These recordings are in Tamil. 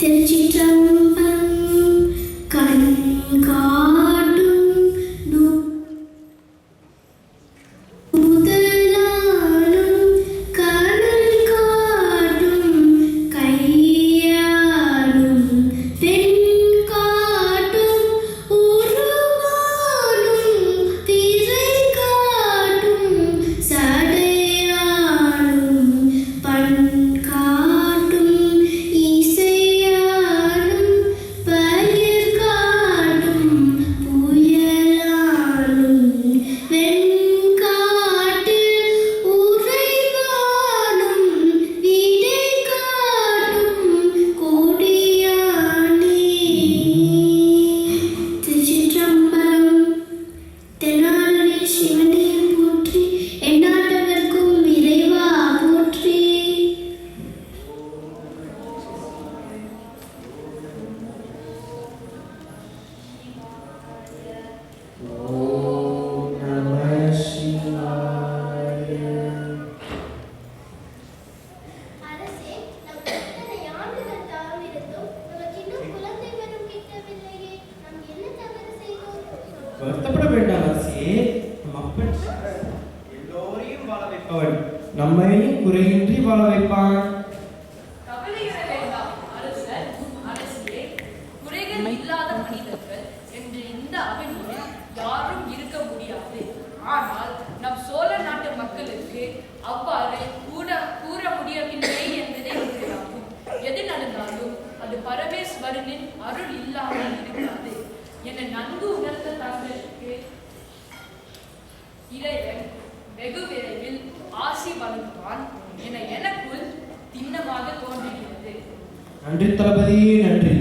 திருச்சிற்றம்பலம் வருத்தப்பட வேண்டாம் அரசியே நம் அப்பன். எல்லோரையும் வாழ வைப்பவன். நம்மையும் குறையின்றி வாழ வைப்பான். யாரும் இருக்க முடியாது. ஆனால் நம் சோழ நாட்டு மக்களுக்கு அவ்வாறு கூற கூற முடியவில்லை என்பதே உண்மையாகும். எது நடந்தாலும் அது பரமேஸ்வரனின் அருள் இல்லாமல் இருக்காது. என நன்கு உணர்ந்த இறைவன் வெகு விரைவில் ஆசி வழங்குவான் என எனக்குள் திண்ணமாக தோன்றுகிறது. நன்றி தளபதி நன்றி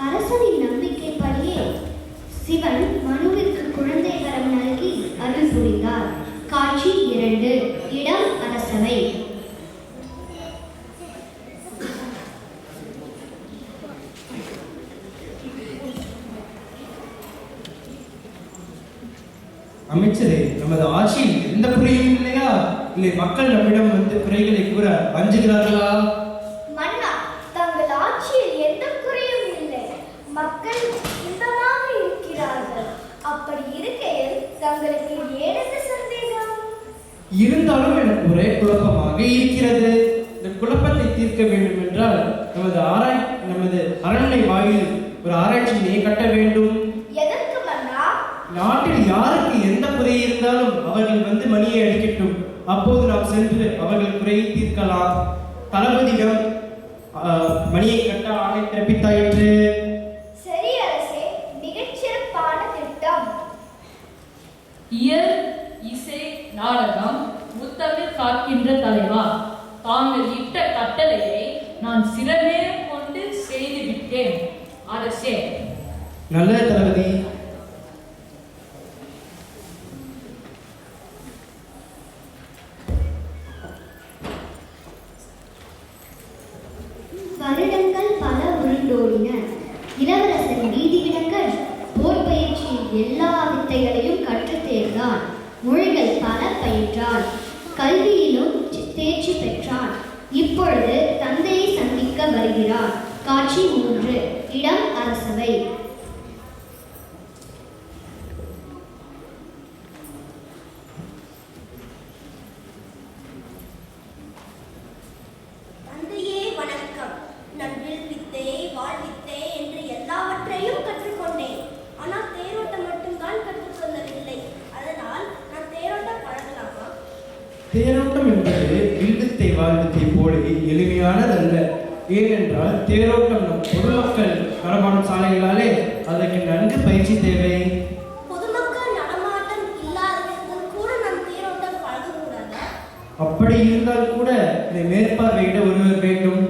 அரசனின் நம்பிக்கைப்படியே சிவன் மனுவிற்கு குழந்தை வரம் நல்கி அருள் புரிந்தார் காட்சி இரண்டு இடம் அரசவை அமைச்சரே நமது ஆட்சியில் எந்த குறையும் இல்லையா இல்லை மக்கள் நம்மிடம் வந்து குறைகளை கூற அஞ்சுகிறார்களா மன்னா தங்கள் ஆட்சியில் எந்த குறையும் இல்லை. மக்கள் இன்பமாக இருக்கிறார்கள். அப்படி இருக்கையில் தங்களுக்கு ஏனெந்த சந்தேகம்? இருந்தாலும் எனக்கு ஒரே குழப்பமாக இருக்கிறது. இந்த குழப்பத்தை தீர்க்க வேண்டும் என்றால் நமது ஆராய் நமது அரண்மனை வாயில் ஒரு ஆராய்ச்சி நிலையை கட்ட வேண்டும். எதற்கு மன்னா? நாட்டில் யாருக்கு எந்த குறை இருந்தாலும் அவர்கள் வந்து மணியை அடிக்கட்டும். அப்போது நாம் சென்று அவர்கள் குறையை தீர்க்கலாம். தளபதியிடம் மணியை கட்ட ஆணை பிறப்பித்தாயிற்று சரி அரசே மிகச்சிறப்பான திட்டம். இயல் இசை நாடகம் முத்தமிழ் காக்கின்ற தலைவா தாங்கள் இட்ட கட்டளையை நான் சிறநேரம் கொண்டு செய்துவிட்டேன். அரசே. நல்ல தளபதி. மொழிகள் பல பயின்றான் கல்வியிலும் தேர்ச்சி பெற்றான் இப்பொழுது தந்தையை சந்திக்க வருகிறான் காட்சி மூன்று. இடம் அரசவை தந்தையே வணக்கம் நான் வில் வித்தை வாழ் வித்தை என்று எல்லாவற்றையும் கற்றுக்கொண்டேன் ஆனால் தேரோட்டம் மட்டும்தான் கற்றுக்கொள்ளவில்லை அதனால் நான் தேரோட்டம் பழகலாமா தேரோட்டம் என்பது வில்வித்தை வாழ்வித்தை போல எளிமையானதல்ல ஏனென்றால் தேரோட்டம் நம் பொதுமக்கள் நடமாடும் சாலைகளாலே அதற்கு நன்கு பயிற்சி தேவை. அப்படி இருந்தால் கூட இதை மேற்பார்வையிட ஒருவர் வேண்டும்.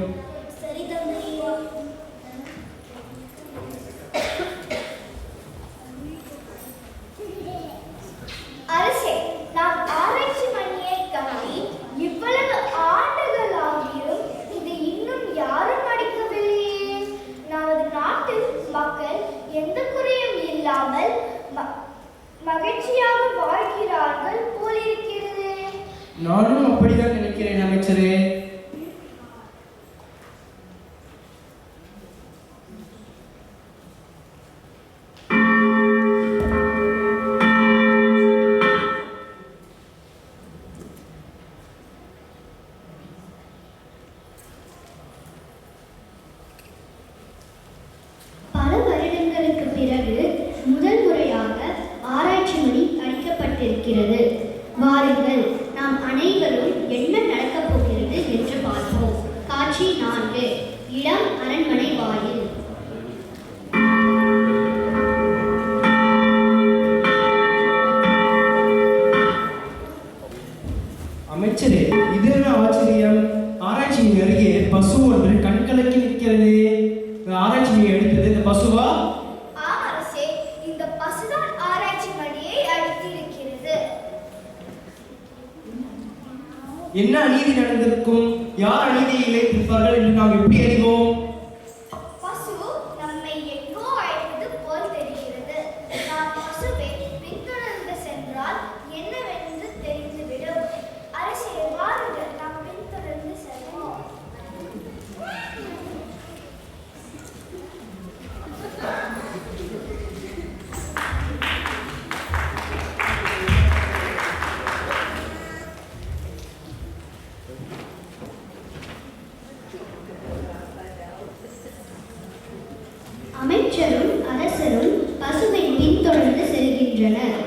அமைச்சரும் அரசரும் பசுவை பின்தொடர்ந்து செல்கின்றனர்.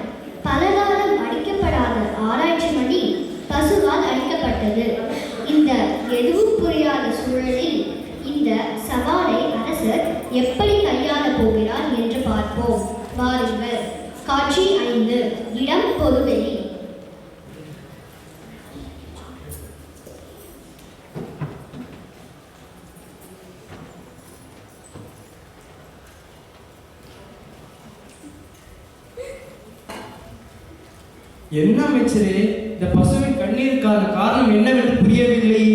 பலரால் என்ன அமைச்சரே? இந்த பசுவின் கண்ணீருக்கான காரணம் என்னவென்று புரியவில்லை.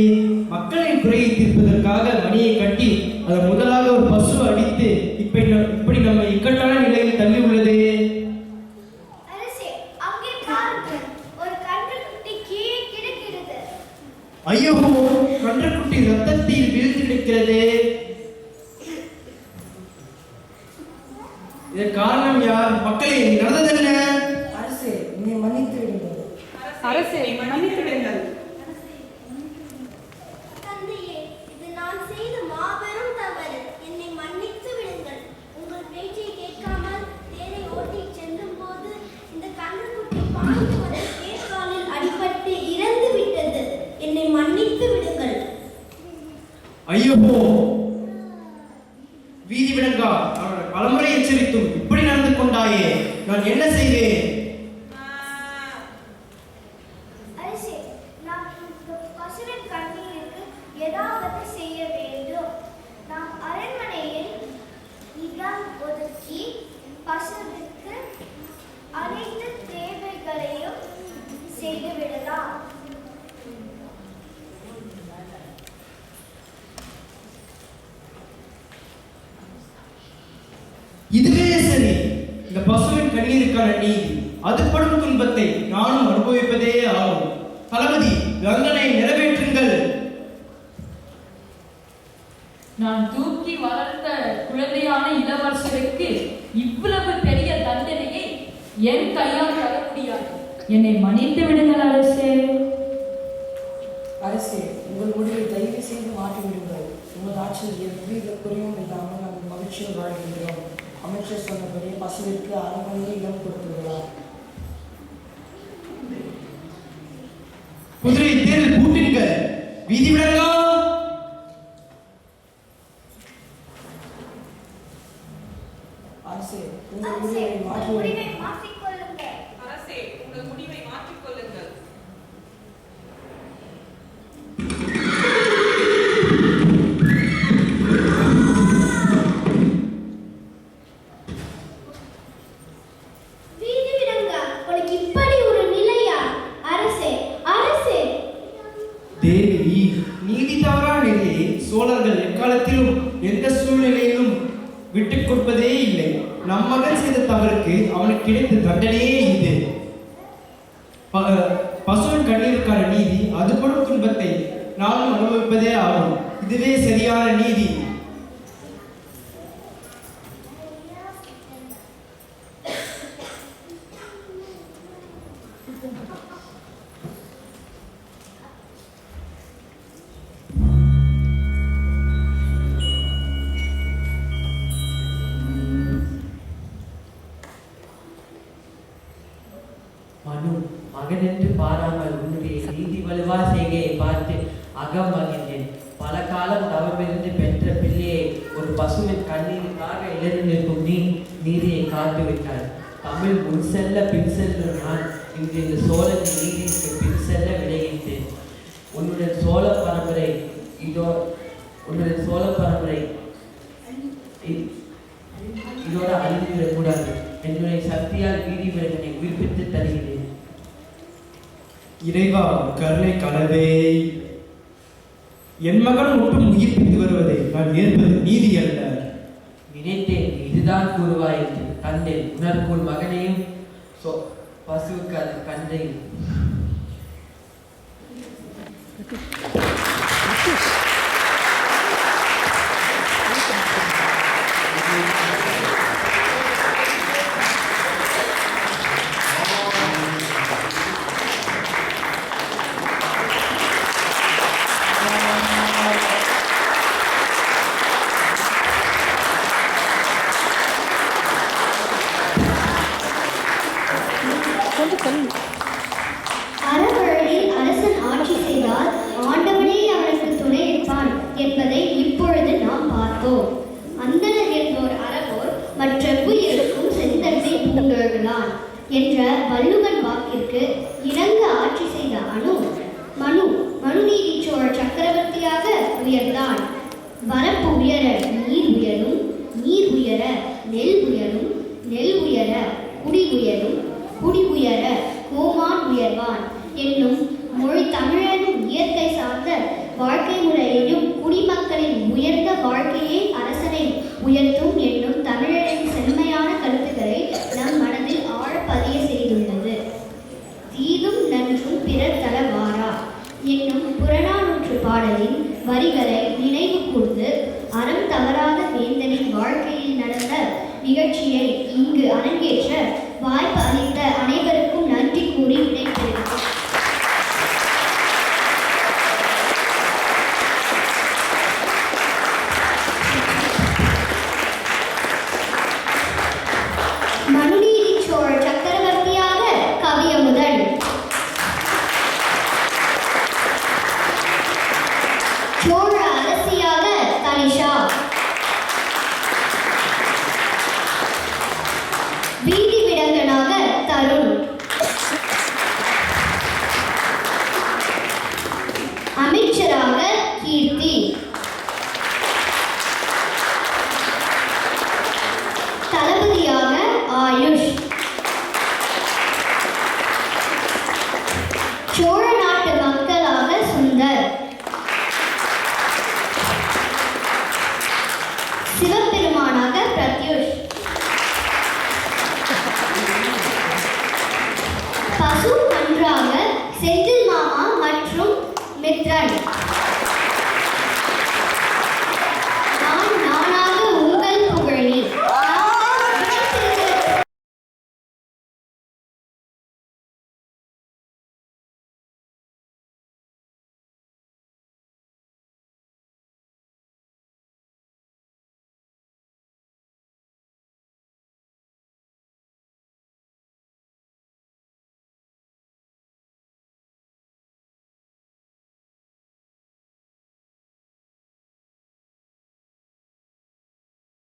மக்களின் குறையை தீர்ப்பதற்காக மணியை கட்டி அதை முதலாக ஒரு பசு அடித்து இப்படி இப்படி நம்ம இக்கட்டான நிலையில் தள்ளி உள்ளதே ஐயோ கன்றுக்குட்டி ரத்தத்தில் வீழ்ந்து கிடக்கிறது. இதற்கு காரணம் யார்? மக்களே நடந்தது என்ன அரசே என்னை மன்னித்து விடுங்கள் அரசே மன்னித்து விடுங்கள். தந்தையே இது நான் செய்த மாபெரும் தவறு. என்னை மன்னித்து விடுங்கள். உங்கள் பேச்சை கேட்காமல் தேரை ஓட்டி செல்லும் போது இந்த கன்றுக்குட்டி பாய்ந்து வந்த தேர்காலில் அடிபட்டு இறந்து விட்டது. என்னை மன்னித்து விடுங்கள். ஐயோ வீதி விடங்கா பலமுறை எச்சரித்தும் இப்படி நடந்து கொண்டாயே. நான் என்ன செய்வேன் அரசே நாம் இந்த பசுவின் கண்ணீருக்கு ஏதாவது செய்ய வேண்டும் நாம் அரண்மனையில் இடம் ஒதுக்கி பசுவிற்கு அனைத்து தேவைகளையும் செய்துவிடலாம் இதுவே சரி இந்த பசுவின் கண்ணீருக்கான நீதி அது படும் துன்பத்தை நானும் அனுபவிப்பதே ஆகும். தளபதி கங்கனை நிறைவேற்றுங்கள். நான் தூக்கி வளர்த்த குழந்தையான இளவரசருக்கு இவ்வளவு பெரிய தண்டனையை என் கையால் தர முடியாது. என்னை மன்னித்து விடுங்கள் அரசே. அரசே உங்கள் முடிவை தயவு செய்து மாற்றி விடுங்கள் உங்கள் ஆட்சியில் எவ்வித குறையும் இல்லாமல் நாங்கள் மகிழ்ச்சியில் வாழ்கின்றோம். அமைச்சர் சொன்னபடி பசுவிற்கு அரண்மனையை இடம் கொடுத்துள்ளார். குதிரை தேரில் பூட்டிடுங்கள் வீதி விடங்கா அரசே உங்கள் அரசே முடிவை மாற்றி உங்கள் முடிவை விடுங்கள் மாற்றிக்கொள்ளுங்கள் அரசே உங்கள் முடிவை மாற்றிக் கொள்ளுங்கள் வீதி விடுங்க உனக்கு இப்படி ஒரு நிலையா அரசே அரசே தேவி நீதி தவறான நிலையை சோழர்கள் எக்காலத்திலும் எந்த சூழ்நிலையிலும் விட்டுக் கொடுப்பதே இல்லை நம் மகன் செய்த தவறுக்கு அவனுக்கு கிடைத்த தண்டனையே இது ப- மனிதர்களுக்கான நீதி அது படும் துன்பத்தை நானும் அனுபவிப்பதே ஆகும். இதுவே சரியான நீதி. பாராமல் உன்னுடைய நீதி வலுவா செய்கையை பார்த்து அகம் மகிழ்ந்தேன் பல காலம் தவமிருந்து பெற்ற பிள்ளையை ஒரு பசுவின் கண்ணீருக்காக இழந்து நிற்கும் நீ நீதியை காத்து விட்டார் தமிழ் முன் செல்ல பின் செல்ல நான் இன்று இந்த சோழன் நீதிக்கு பின் செல்ல விளைகின்றேன். உன்னுடைய சோழ பரம்பரை இதோ உன்னுடைய சோழ பரம்பரை இதோட அழிந்து கூடாது என்னுடைய சக்தியால் வீதி விலகனை உயிர்ப்பித்து தருகிறேன். இறைவா கருணை கடவே. என் மகன் மட்டும் உயிர்ப்பித்து வருவதை நான் ஏற்பது நீதி அல்ல. நினைத்தேன் இதுதான் கூறுவாய் என்று கண்டேன். மகனையும் சொ- பசுவுக்கு அது கண்டையும் என்ற வள்ளுவன் வாக்கிற்கு இணங்க ஆட்சி செய்த அணு மனு மனுநீதி சோழ சக்கரவர்த்தியாக உயர்ந்தான். வரப்பு உயர நீர் உயரும் நீர் உயர நெல் உயரும் நெல் உயர குடி உயரும் குடி உயர கோமான் உயர்வான் என்னும் மொழி தமிழனும் இயற்கை சார்ந்த வாழ்க்கை முறையையும் குடிமக்களின் உயர்ந்த வாழ்க்கையே அரசனை உயர்த்தும் என்று சோழ